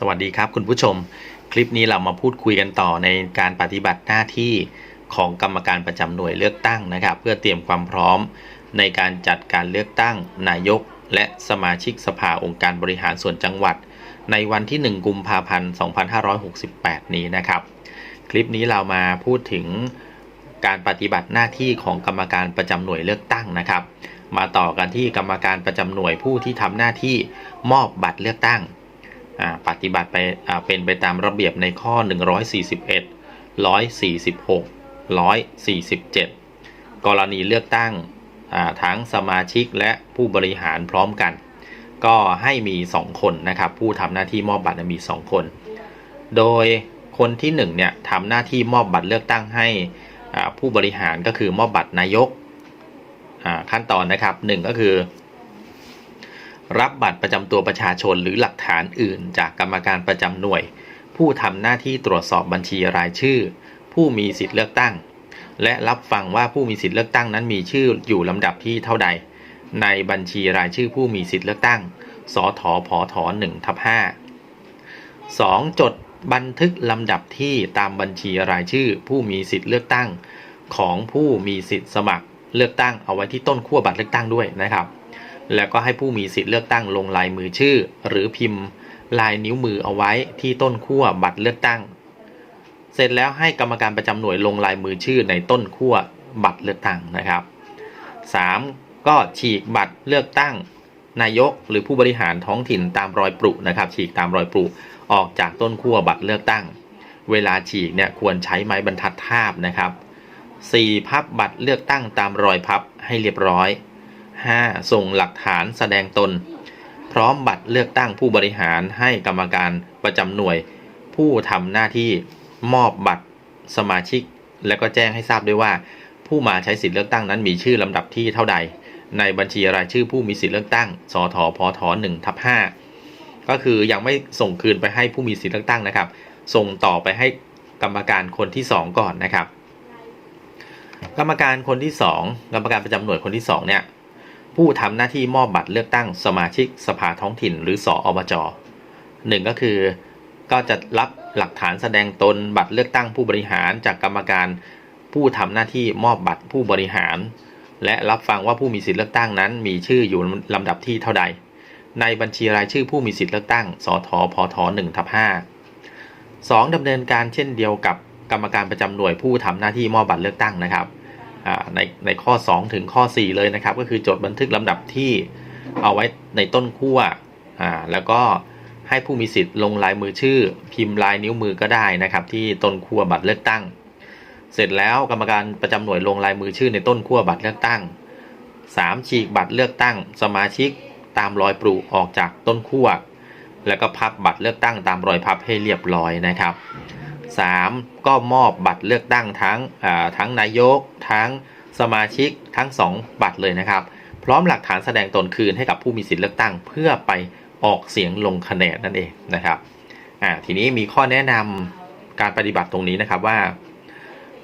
สวัสดีครับคุณผู้ชม คลิปนี้เรามาพูดคุยกันต่อในการปฏิบัติหน้าที่ของกรรมการประจำหน่วยเลือกตั้งนะครับ เพื่อเตรียมความพร้อมในการจัดการเลือกตั้ง นายก และสมาชิกสภาองค์การบริหารส่วนจังหวัด ในวันที่ 1 กุมภาพันธ์ 2568 นี้นะครับ คลิปนี้เรามาพูดถึงการปฏิบัติหน้าที่ของกรรมการประจำหน่วยเลือกตั้งนะครับ มาต่อกันที่กรรมการประจำหน่วยผู้ที่ทำหน้าที่มอบบัตรเลือกตั้ง ปฏิบัติไปเป็นไปตามระเบียบในข้อ 141 146 147 กรณีเลือกตั้งทั้งสมาชิกและผู้บริหารพร้อมกัน ก็ให้มี 2 คนนะครับ ผู้ทำหน้าที่มอบบัตรมี 2 คน โดยคนที่1เนี่ยทำหน้าที่มอบบัตรเลือกตั้งให้ผู้บริหารก็คือมอบบัตรนายกขั้นตอนนะครับหนึ่งก็คือ รับบัตรประจำตัวประชาชนหรือหลักฐานอื่น จากกรรมการประจำหน่วย ผู้ทำหน้าที่ตรวจสอบบัญชีรายชื่อ ผู้มีสิทธิเลือกตั้ง และรับฟังว่าผู้มีสิทธิเลือกตั้งนั้นมีชื่ออยู่ลำดับที่เท่าใด ในบัญชีรายชื่อผู้มีสิทธิเลือกตั้งสทพท1ทับ5 2. จดบันทึกลำดับที่ตามบัญชีรายชื่อ ผู้มีสิทธิเลือกตั้ง ของผู้มีสิทธิสมัครเลือกตั้งเอาไว้ที่ต้นขั้วบัตรเลือกตั้งด้วยนะครับ แล้วก็ให้ผู้มีสิทธิ์เลือกตั้งลงลายมือชื่อ หรือพิมพ์ลายนิ้วมือเอาไว้ที่ต้นขั้วบัตรเลือกตั้ง เสร็จแล้วให้กรรมการประจำหน่วยลงลายมือชื่อในต้นขั้วบัตรเลือกตั้งนะครับ 3. ก็ฉีกบัตรเลือกตั้ง นายกหรือผู้บริหารท้องถิ่นตามรอยปรุนะครับ ฉีกตามรอยปรุออกจากต้นขั้วบัตรเลือกตั้ง เวลาฉีกเนี่ยควรใช้ไม้บรรทัดทาบนะครับ 4. พับบัตรเลือกตั้งตามรอยพับให้เรียบร้อย 5. ส่งหลักฐานแสดงตน พร้อมบัตรเลือกตั้งผู้บริหารให้กรรมการประจำหน่วย ผู้ทำหน้าที่มอบบัตรสมาชิก และก็แจ้งให้ทราบด้วยว่า ผู้มาใช้สิทธิเลือกตั้งนั้นมีชื่อลำดับที่เท่าใด ในบัญชีรายชื่อผู้มีสิทธิเลือกตั้งสทพท1ทับ5ก็คือยังไม่ส่งคืนไปให้ผู้มีสิทธิเลือกตั้งนะครับ ส่งต่อไปให้กรรมการคนที่ 2 ก่อนนะครับ กรรมการคนที่ 2 กรรมการประจำหน่วยคนที่2เนี่ย ผู้ทำหน้าที่มอบบัตรเลือกตั้งสมาชิกสภาท้องถิ่น หรือสออบจหนึ่งก็คือ ก็จะรับหลักฐานแสดงตนบัตรเลือกตั้งผู้บริหารจากกรรมการผู้ทำหน้าที่มอบบัตรผู้บริหาร และรับฟังว่าผู้มีสิทธิเลือกตั้งนั้น มีชื่ออยู่ลำดับที่เท่าใด ในบัญชีรายชื่อผู้มีสิทธิเลือกตั้ง สทพท1ทับ5 2ดำเนินการเช่นเดียวกับกรรมการประจำหน่วยผู้ทำหน้าที่มอบบัตรเลือกตั้งนะครับ ในในข้อ 2 ถึงข้อ 4 เลยนะครับ ก็คือจดบันทึกลำดับที่เอาไว้ในต้นขั้วอ่าแล้วก็ให้ผู้มีสิทธิ์ลงลายมือชื่อ พิมพ์ลายนิ้วมือก็ได้นะครับ ที่ต้นขั้วบัตรเลือกตั้ง เสร็จแล้วกรรมการประจำหน่วยลงลายมือชื่อในต้นขั้วบัตรเลือกตั้ง 3. ฉีกบัตรเลือกตั้ง สมาชิกตามรอยปลูออกจากต้นขั้วแล้วก็พับบัตรเลือกตั้งตามรอยพับให้เรียบร้อยนะครับ 3. ก็มอบบัตรเลือกตั้งทั้งทั้งนายก ทั้งสมาชิกทั้ง 2 บัตรเลยนะครับ พร้อมหลักฐานแสดงตนคืนให้กับผู้มีสิทธิเลือกตั้ง เพื่อไปออกเสียงลงคะแนนนั่นเองนะครับทีนี้มีข้อแนะนำการปฏิบัติตรงนี้นะครับว่า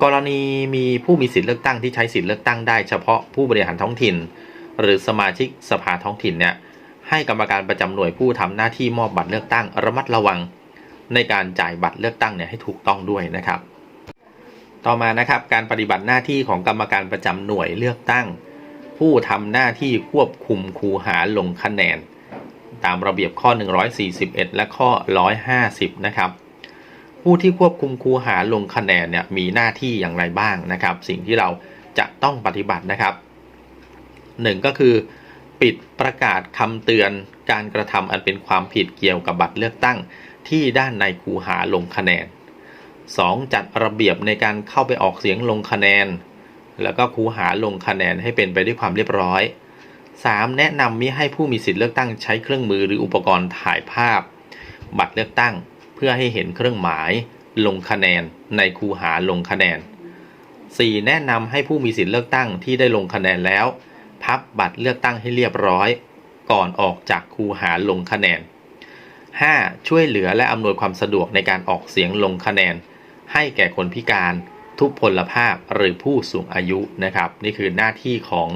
กรณีมีผู้มีสิทธิเลือกตั้งที่ใช้สิทธิเลือกตั้งได้เฉพาะผู้บริหารท้องถิ่น หรือสมาชิกสภาท้องถิ่นเนี่ยให้กรรมการประจำหน่วยผู้ทำหน้าที่มอบบัตรเลือกตั้งระมัดระวัง ในการจ่ายบัตรเลือกตั้งเนี่ยให้ถูกต้องด้วยนะครับ ต่อมานะครับการปฏิบัติหน้าที่ของกรรมการประจำหน่วยเลือกตั้ง ผู้ทำหน้าที่ควบคุมคูหาลงคะแนน ตามระเบียบข้อ 141 และข้อ 150 นะครับผู้ที่ควบคุมคูหาลงคะแนนเนี่ยมีหน้าที่อย่างไรบ้างนะครับ สิ่งที่เราจะต้องปฏิบัตินะครับหนึ่งก็คือปิดประกาศคำเตือนการกระทำอันเป็นความผิดเกี่ยวกับบัตรเลือกตั้ง ที่ด้านในคูหาลงคะแนน 2. จัดระเบียบในการเข้าไปออกเสียงลงคะแนน แล้วก็คูหาลงคะแนนให้เป็นไปด้วยความเรียบร้อย 3. แนะนำมิให้ผู้มีสิทธิเลือกตั้งใช้เครื่องมือหรืออุปกรณ์ถ่ายภาพ บัตรเลือกตั้งเพื่อให้เห็นเครื่องหมายลงคะแนนในคูหาลงคะแนน 4. แนะนำให้ผู้มีสิทธิเลือกตั้งที่ได้ลงคะแนนแล้ว พับบัตรเลือกตั้งให้เรียบร้อย ก่อนออกจากคูหาลงคะแนน 5. ช่วยเหลือและอำนวยความสะดวกในการออกเสียงลงคะแนน ให้แก่คนพิการทุพพลภาพหรือผู้สูงอายุนะครับ นี่คือหน้าที่ของ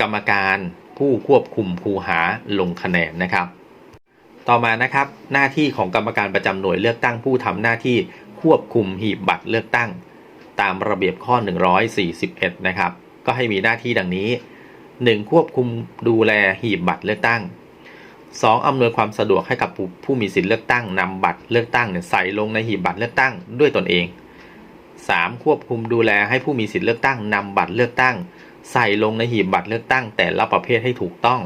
กรรมการผู้ควบคุมคูหาลงคะแนนนะครับ ต่อมานะครับหน้าที่ของกรรมการประจำหน่วยเลือกตั้งผู้ทำหน้าที่ควบคุมหีบบัตรเลือกตั้ง ตามระเบียบข้อ 141 นะครับ ก็ให้มีหน้าที่ดังนี้ 1. ควบคุมดูแลหีบบัตรเลือกตั้ง 2. อำนวยความสะดวกให้กับผู้ผู้มีสิทธิเลือกตั้งนำบัตรเลือกตั้งเนี่ยใส่ลงในหีบบัตรเลือกตั้งด้วยตนเอง 3. ควบคุมดูแลให้ผู้มีสิทธิเลือกตั้งนำบัตรเลือกตั้ง ใส่ลงในหีบบัตรเลือกตั้ง แต่ละประเภทให้ถูกต้อง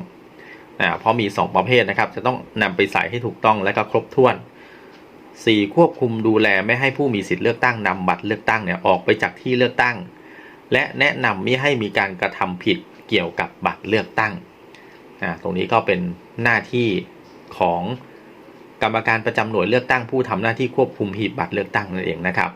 อ่าเพราะมี 2 ประเภทนะครับ จะต้องนำไปใส่ให้ถูกต้องและก็ครบถ้วน 4. ควบคุมดูแลไม่ให้ผู้มีสิทธิเลือกตั้งนำบัตรเลือกตั้งเนี่ยออกไปจากที่เลือกตั้ง และแนะนำไม่ให้มีการกระทำผิดเกี่ยวกับบัตรเลือกตั้ง อ่าตรงนี้ก็เป็นหน้าที่ของกรรมการประจำหน่วยเลือกตั้งผู้ทำหน้าที่ควบคุมหีบบัตรเลือกตั้งนั่นเองนะครับ